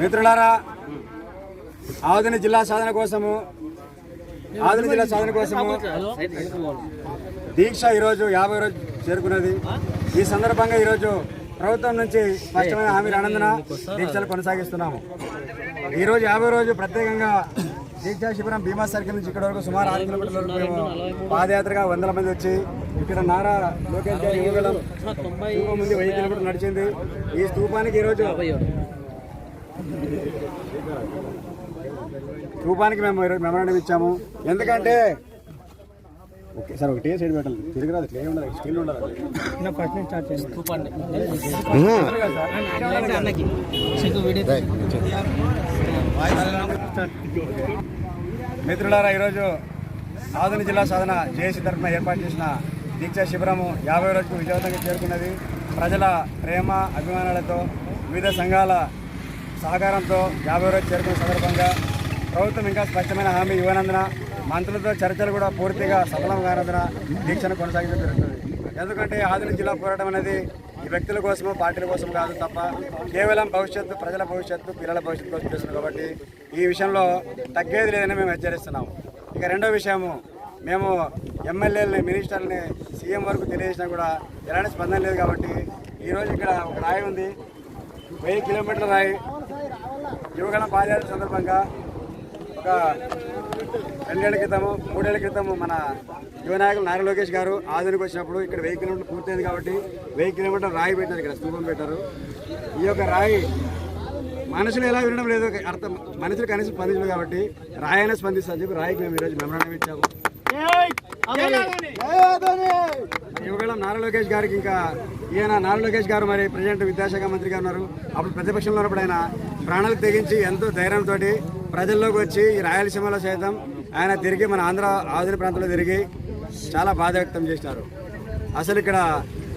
మిత్రులారా ఆధునిక జిల్లా సాధన కోసము ఆధునిక జిల్లా సాధన కోసము దీక్ష ఈరోజు యాభై రోజు చేరుకున్నది. ఈ సందర్భంగా ఈరోజు ప్రభుత్వం నుంచి స్పష్టమైన హామీ ఆనందన దీక్షలు కొనసాగిస్తున్నాము. ఈరోజు యాభై రోజు ప్రత్యేకంగా దీక్షా శిబిరం భీమా సర్కిల్ నుంచి ఇక్కడ వరకు సుమారు ఆరు కిలోమీటర్ల పాదయాత్రగా వందల మంది వచ్చి ఇక్కడ నారా లోకేష్ గారి యువగలం స్తూపం ముందు వెయ్యి కిలోమీటర్లు నడిచింది. ఈ స్తూపానికి ఈరోజు స్తూపానికి మేము ఈరోజు మెమరాండం ఇచ్చాము. ఎందుకంటే ఓకే సార్ ఒకటే సైడ్ పెట్టాలి. తిరిగి రాదు ఇట్లా ఉండదు స్టిల్ ఉండదు ఫస్ట్ నుంచి స్టార్ట్ చేయండి. మిత్రులారా ఈరోజు ఆధునిక జిల్లా సాధన జేఏసీ తరఫున ఏర్పాటు చేసిన దీక్షా శిబిరము యాభై రోజుకు విజయవంతంగా చేరుకున్నది. ప్రజల ప్రేమ అభిమానాలతో వివిధ సంఘాల సహకారంతో యాభై రోజు చేరుకున్న సందర్భంగా ప్రభుత్వం ఇంకా స్పష్టమైన హామీ ఇవ్వనందున మంత్రులతో చర్చలు కూడా పూర్తిగా సఫలం కానందున దీక్షను కొనసాగించడం జరుగుతుంది. ఎందుకంటే ఆధునిక జిల్లా పోరాటం అనేది ఈ వ్యక్తుల కోసము పార్టీల కోసం కాదు తప్ప కేవలం భవిష్యత్తు ప్రజల భవిష్యత్తు పిల్లల భవిష్యత్తు కోసం చేస్తుంది కాబట్టి ఈ విషయంలో తగ్గేది లేదని మేము హెచ్చరిస్తున్నాము. ఇక రెండో విషయము మేము ఎమ్మెల్యేలని మినిస్టర్ని సీఎం వరకు తెలియజేసినా కూడా ఎలాంటి స్పందన లేదు కాబట్టి ఈరోజు ఇక్కడ ఒక రాయి ఉంది. వెయ్యి కిలోమీటర్ల రాయి. యువగణ పాదయాత్ర సందర్భంగా ఒక రెండేళ్ళ క్రితము మూడేళ్ళ క్రితము మన యువనాయకులు నారా లోకేష్ గారు ఆధునిక వచ్చినప్పుడు ఇక్కడ వెయ్యి కిలోమీటర్లు పూర్తయింది కాబట్టి వెయ్యి కిలోమీటర్లు రాయి పెట్టారు. ఇక్కడ స్థూపం పెట్టారు. ఈ యొక్క రాయి మనుషులు ఎలా వినడం లేదు. అర్థం మనుషులు కనీసం స్పందించలేదు కాబట్టి రాయనే స్పందిస్తారు చెప్పి రాయికి మేము ఈరోజు మెమరాండం ఇచ్చాము. యువగళం నారా లోకేష్ గారికి ఇంకా ఈయన నారా లోకేష్ గారు మరి ప్రజెంట్ విద్యాశాఖ మంత్రి గారు ఉన్నారు. అప్పుడు ప్రతిపక్షంలో ఉన్నప్పుడు ఆయన ప్రాణాలకు తెగించి ఎంతో ధైర్యంతో ప్రజల్లోకి వచ్చి ఈ రాయలసీమలో సైతం ఆయన తిరిగి మన ఆంధ్ర ఆధునిక ప్రాంతంలో తిరిగి చాలా బాధ వ్యక్తం చేసినారు. అసలు ఇక్కడ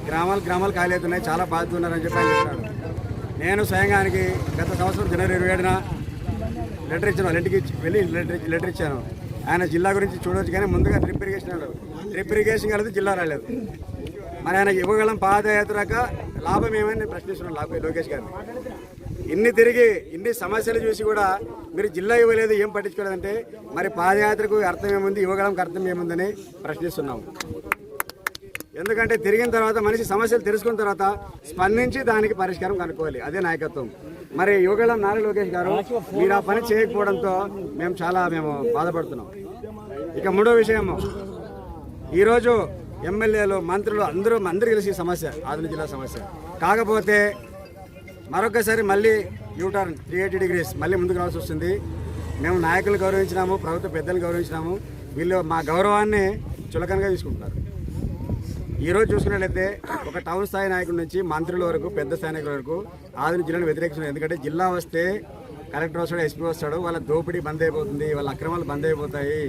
గ్రామాలు గ్రామాలు ఖాళీ అవుతున్నాయి. చాలా బాధ ఉన్నారని చెప్పి ఆయన చెప్పాడు నేను స్వయంగా ఆయనకి గత సంవత్సరం జనవరి ఇరవై ఏడున లెటర్ ఇచ్చాను వాళ్ళ ఇంటికి ఇచ్చి- వెళ్ళి లెటర్ లెటర్ ఇచ్చాను. ఆయన జిల్లా గురించి చూడవచ్చు కానీ ముందుగా డ్రిప్ ఇరిగేషన్ అన్నాడు డ్రిప్ ఇరిగేషన్ కలిసి జిల్లా రాలేదు. మరి ఆయన ఇవ్వగలం పాదయాత్రక లాభం ఏమని ప్రశ్నిస్తున్నాను లాభం లోకేష్ గారిని. ఇన్ని తిరిగి ఇన్ని సమస్యలు చూసి కూడా మీరు జిల్లా ఇవ్వలేదు ఏం పట్టించుకోలేదంటే మరి పాదయాత్రకు అర్థం ఏముంది ఇవ్వగలంకి అర్థం ఏముందని ప్రశ్నిస్తున్నాము. ఎందుకంటే తిరిగిన తర్వాత మనిషి సమస్యలు తెలుసుకున్న తర్వాత స్పందించి దానికి పరిష్కారం కనుక్కోవాలి. అదే నాయకత్వం. మరి యువగళం నారా లోకేష్ గారు మీరు ఆ పని చేయకపోవడంతో మేము చాలా మేము బాధపడుతున్నాం. ఇక మూడో విషయము. ఈరోజు ఎమ్మెల్యేలు మంత్రులు అందరూ అందరూ కలిసి సమస్య ఆధునిక జిల్లా సమస్య. కాకపోతే మరొకసారి మళ్ళీ యూటర్న్ త్రీ ఎయిటీ డిగ్రీస్ మళ్ళీ ముందుకు రావాల్సి వస్తుంది. మేము నాయకులు గౌరవించినాము ప్రభుత్వ పెద్దలు గౌరవించినాము. వీళ్ళు మా గౌరవాన్ని చులకనగా తీసుకుంటున్నారు. ఈరోజు చూసుకున్నట్లయితే ఒక టౌన్ స్థాయి నాయకుడి నుంచి మంత్రుల వరకు పెద్ద స్థాయి నాయకుల వరకు ఆధునిక జిల్లాను వ్యతిరేకిస్తున్నారు ఎందుకంటే జిల్లా వస్తే కలెక్టర్ వస్తాడు ఎస్పీ వస్తాడు. వాళ్ళ దోపిడీ బంద్ అయిపోతుంది వాళ్ళ అక్రమాలు బంద్ అయిపోతాయి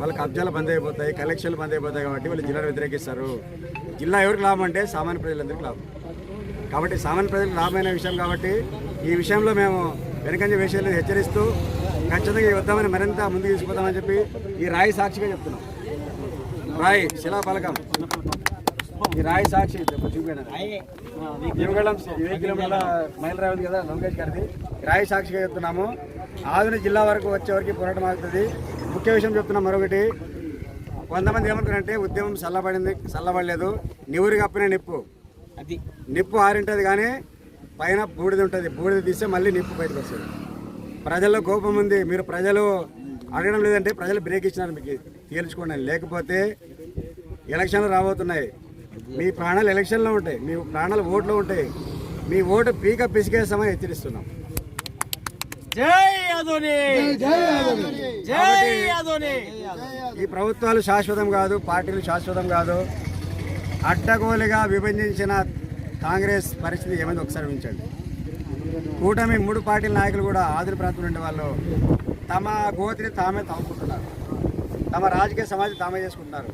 వాళ్ళ కబ్జాలు బంద్ అయిపోతాయి కలెక్షన్లు బంద్ అయిపోతాయి కాబట్టి వాళ్ళు జిల్లాను వ్యతిరేకిస్తారు. జిల్లా ఎవరికి లాభం అంటే సామాన్య ప్రజలందరికీ లాభం. కాబట్టి సామాన్య ప్రజలకు లాభమైన విషయం కాబట్టి ఈ విషయంలో మేము వెనకంజ విషయాలను హెచ్చరిస్తూ ఖచ్చితంగా ఈ యుద్ధాన్ని మరింత ముందుకు తీసుకుపోతామని చెప్పి ఈ రాయి సాక్షిగా చెప్తున్నాం. రాయి శిలాఫలకం. ఈ రాయి సాక్షి ఇరవై కిలోమీటర్ల మైల్ రాయి ఉంది కదా లోకేష్ గారిది. రాయి సాక్షిగా చెప్తున్నాము. ఆధునిక జిల్లా వరకు వచ్చే వరకు పోరాటం ఆగుతుంది. ముఖ్య విషయం చెప్తున్నాం మరొకటి. కొంతమంది ఏమంటారంటే ఉద్యమం చల్లబడింది చల్లబడలేదు. నివురు కప్పిన నిప్పు. అది. నిప్పు ఆరింటది కానీ పైన బూడిద ఉంటుంది. బూడిద తీస్తే మళ్ళీ నిప్పు బయటకు వస్తుంది. ప్రజల్లో కోపం ఉంది. మీరు ప్రజలు అడగడం లేదంటే ప్రజలు బ్రేక్ ఇచ్చినారు. మీకు తేల్చుకోండి లేకపోతే ఎలక్షన్లు రాబోతున్నాయి. మీ ప్రాణాలు ఎలక్షన్లో ఉంటాయి. మీ ప్రాణాలు ఓట్లో ఉంటాయి. మీ ఓటు పీక పిసికేస్తామని హెచ్చరిస్తున్నాం. ఈ ప్రభుత్వాలు శాశ్వతం కాదు పార్టీలు శాశ్వతం కాదు. అడ్డగోలుగా విభజించిన కాంగ్రెస్ పరిస్థితి ఏమైంది ఒకసారి ఉంచండి కూటమి మూడు పార్టీల నాయకులు కూడా ఆదిరి ప్రాంతం ఉండే వాళ్ళు తమ గోతిని తామే తవ్వుకుంటున్నారు తమ రాజకీయ సమాజం తామే చేసుకుంటున్నారు.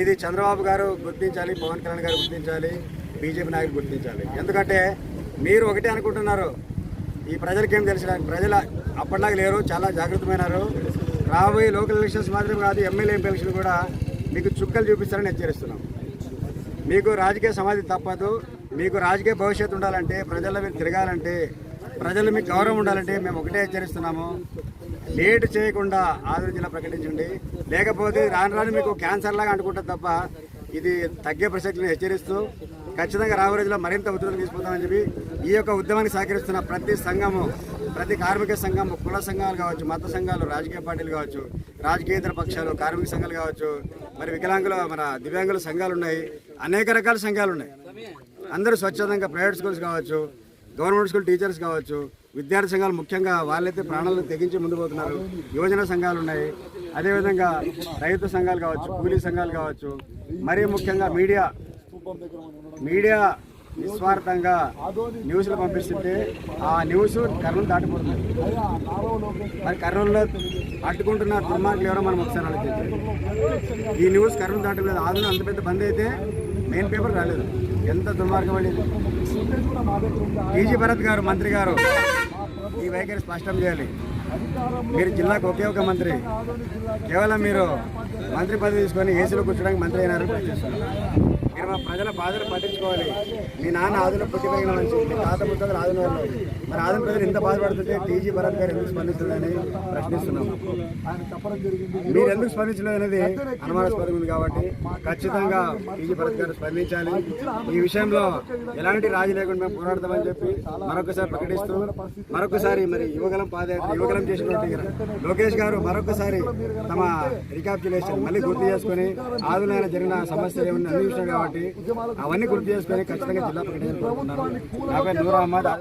ఇది చంద్రబాబు గారు గుర్తించాలి పవన్ కళ్యాణ్ గారు గుర్తించాలి బీజేపీ నాయకులు గుర్తించాలి. ఎందుకంటే మీరు ఒకటే అనుకుంటున్నారు ఈ ప్రజలకేం ఏం ప్రజల అప్పటిలాగా లేరు చాలా జాగ్రత్తమైనారు రాబోయే లోకల్ ఎలక్షన్స్ మాత్రమే కాదు ఎమ్మెల్యే ఎంపీ ఎలక్షన్ కూడా మీకు చుక్కలు చూపిస్తారని హెచ్చరిస్తున్నాం. మీకు రాజకీయ సమాధి తప్పదు మీకు రాజకీయ భవిష్యత్తు ఉండాలంటే ప్రజల్లో మీరు తిరగాలంటే ప్రజలు మీకు గౌరవం ఉండాలంటే మేము ఒకటే హెచ్చరిస్తున్నాము. లేట్ చేయకుండా ఆదిలాబాద్ జిల్లా ప్రకటించండి. లేకపోతే రాను రాను మీకు క్యాన్సర్ లాగా అనుకుంటుంది తప్ప ఇది తగ్గే ప్రసక్తిని హెచ్చరిస్తూ ఖచ్చితంగా రాబోయే రోజుల్లో మరింత ఉద్యోగం తీసుకుంటామని చెప్పి ఈ యొక్క ఉద్యమానికి సహకరిస్తున్న ప్రతి సంఘము ప్రతి కార్మిక సంఘము కుల సంఘాలు కావచ్చు మత సంఘాలు రాజకీయ పార్టీలు కావచ్చు రాజకీయేతర పక్షాలు కార్మిక సంఘాలు కావచ్చు మరి వికలాంగుల మన దివ్యాంగుల సంఘాలు ఉన్నాయి అనేక రకాల సంఘాలు ఉన్నాయి. అందరూ స్వచ్ఛందంగా ప్రైవేట్ స్కూల్స్ కావచ్చు గవర్నమెంట్ స్కూల్ టీచర్స్ కావచ్చు విద్యార్థి సంఘాలు ముఖ్యంగా వాళ్ళైతే ప్రాణాలను తెగించి ముందు పోతున్నారు. యువజన సంఘాలు ఉన్నాయి. అదేవిధంగా రైతు సంఘాలు కావచ్చు కూలీ సంఘాలు కావచ్చు మరీ ముఖ్యంగా మీడియా మీడియా నిస్వార్థంగా న్యూస్లు పంపిస్తుంటే ఆ న్యూస్ కర్నూలు దాటిపోతుంది. మరి కర్నూలులో అట్టుకుంటున్న దుర్మార్గులు ఎవరో మనం ఒకసారి ఆలోచించాలి ఈ న్యూస్ కర్నూలు దాటలేదు. ఆదులో అంత పెద్ద బంద్ అయితే మెయిన్ పేపర్ రాలేదు. ఎంత దుర్మార్గం అండి టీజీ భరత్ గారు మంత్రి గారు ఈ వైఖరి స్పష్టం చేయాలి. మీరు జిల్లాకు ఒకే ఒక మంత్రి కేవలం మీరు మంత్రి పదవి తీసుకొని ఏసీలో కూర్చోడానికి మంత్రి అయినారు మీరు మా ప్రజల బాధలు పట్టించుకోవాలి. మీ నాన్న ఆదులో పుట్టి పెరిగిన మనిషి మీ తాత ముత్తలు ఆదుల వాళ్ళు మరి ఆదుల ప్రజలు ఇంత బాధపడుతుంటే టీజీ భరత్ గారు ఎందుకు స్పందిస్తుందని ప్రశ్నిస్తున్నాము మీరు ఎందుకు స్పందించలేదు అనేది అనుమానాస్పదం ఉంది కాబట్టి ఖచ్చితంగా టీజీ భరత్ గారు స్పందించాలి. ఈ విషయంలో ఎలాంటి రాజీ లేకుండా మేము పోరాడతామని చెప్పి మరొకసారి ప్రకటిస్తూ మరొకసారి మరి యువగలం పాదయాత్ర యువగలం చేసినటువంటి లోకేష్ గారు మరొకసారి తమ రికాప్చులేషన్ మళ్ళీ గుర్తు చేసుకుని ఆదులైన జరిగిన సమస్యలు ఏమన్నా విషయం కాబట్టి అవన్నీ గుర్తు చేసుకొని ఖచ్చితంగా జిల్లా ప్రకటించాలనుకుంటున్నారు నా పేరు నూర్ అహ్మద్